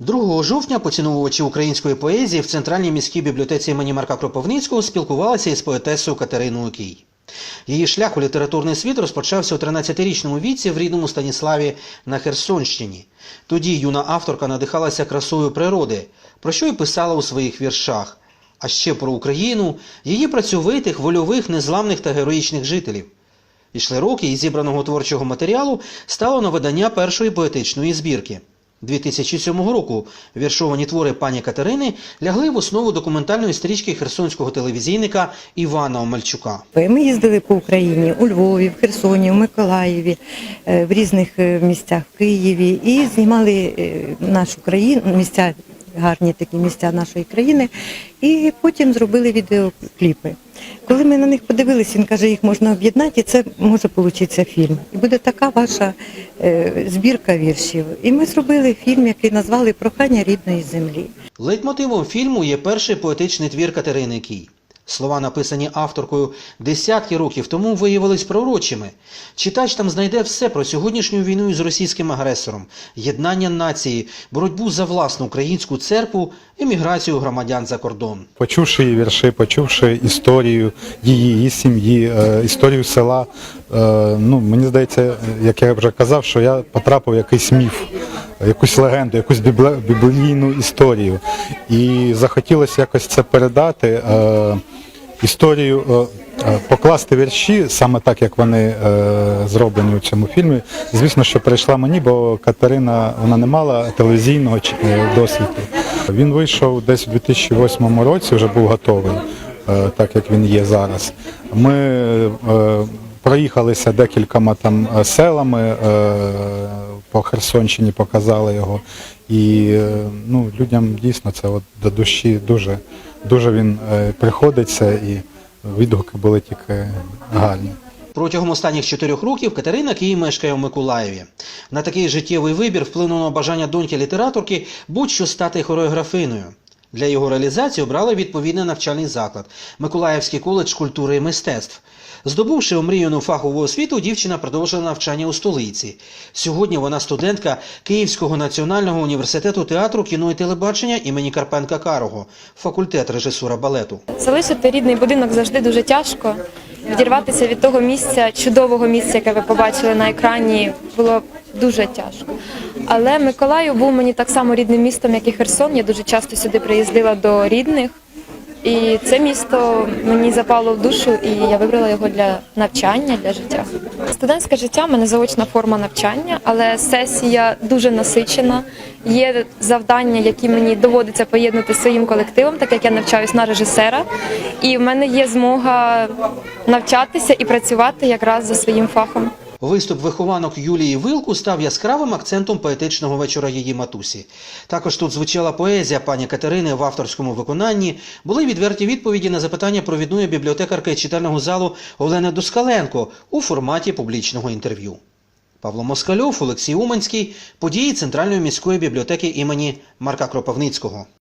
2 жовтня поціновувачі української поезії в Центральній міській бібліотеці імені Марка Кропивницького спілкувалися із поетесою Катериною Кій. Її шлях у літературний світ розпочався у 13-річному віці в рідному Станіславі на Херсонщині. Тоді юна авторка надихалася красою природи, про що й писала у своїх віршах. А ще про Україну, її працьовитих, вольових, незламних та героїчних жителів. Ішли роки, і зібраного творчого матеріалу стало на видання першої поетичної збірки. 2007 року віршовані твори пані Катерини лягли в основу документальної стрічки херсонського телевізійника Івана Омельчука. Ми їздили по Україні у Львові, в Херсоні, в Миколаєві, е, в різних е, місцях в Києві і знімали е, нашу країну, місця, гарні такі місця нашої країни, і потім зробили відеокліпи. Коли ми на них подивилися, він каже, їх можна об'єднати, і це може вийти фільм. І буде така ваша е, збірка віршів. І ми зробили фільм, який назвали Прохання рідної землі. Лейтмотивом фільму є перший поетичний твір Катерини Кій. Слова, написані авторкою десятки років тому, виявились пророчими. Читач там знайде все про сьогоднішню війну із російським агресором, єднання нації, боротьбу за власну українську церкву, еміграцію громадян за кордон. Почувши її вірші, почувши історію її, сім'ї, е, історію села, е, ну мені здається, як я вже казав, що я потрапив в якийсь міф, якусь легенду, якусь біблійну історію. І захотілося якось це передати. Історію е, е, покласти вірші саме так, як вони е, зроблені у цьому фільмі. Звісно, що прийшла мені, бо Катерина вона не мала телевізійного досвіду. Він вийшов десь у 2008 році, вже був готовий, так як він є зараз. Ми проїхалися декількома там селами по Херсонщині, показали його. І е, ну, людям дійсно це от до душі дуже, дуже він е, приходиться і відгуки були тільки гарні. Протягом останніх чотирьох років Катерина Кій мешкає у Миколаєві. На такий життєвий вибір вплинуло бажання доньки літераторки будь-що стати хореографиною. Для його реалізації обрали відповідний навчальний заклад Миколаївський коледж культури і мистецтв. Здобувши омріяну фахову освіту, дівчина продовжила навчання у столиці. Сьогодні вона студентка Київського національного університету театру, кіно і телебачення імені Карпенка Карого, факультет режисура балету. Залишити рідний будинок завжди дуже тяжко. Відірватися від того місця, чудового місця, яке ви побачили на екрані, було дуже тяжко. Але Миколаїв був мені так само рідним містом, як і Херсон. Я дуже часто сюди приїздила до рідних. І це місто мені запало в душу, і я вибрала його для навчання, для життя. Студентське життя в мене заочна форма навчання, але сесія дуже насичена. Є завдання, які мені доводиться поєднати своїм колективом, так як я навчаюсь на режисера. І в мене є змога навчатися і працювати якраз за своїм фахом. Виступ вихованок Юлії Вилку став яскравим акцентом поетичного вечора її матусі. Також тут звучала поезія пані Катерини в авторському виконанні, були відверті відповіді на запитання провідної бібліотекарки читального залу Олени Дускаленко у форматі публічного інтерв'ю. Павло Москальов, Олексій Уманський, події Центральної міської бібліотеки імені Марка Кропивницького.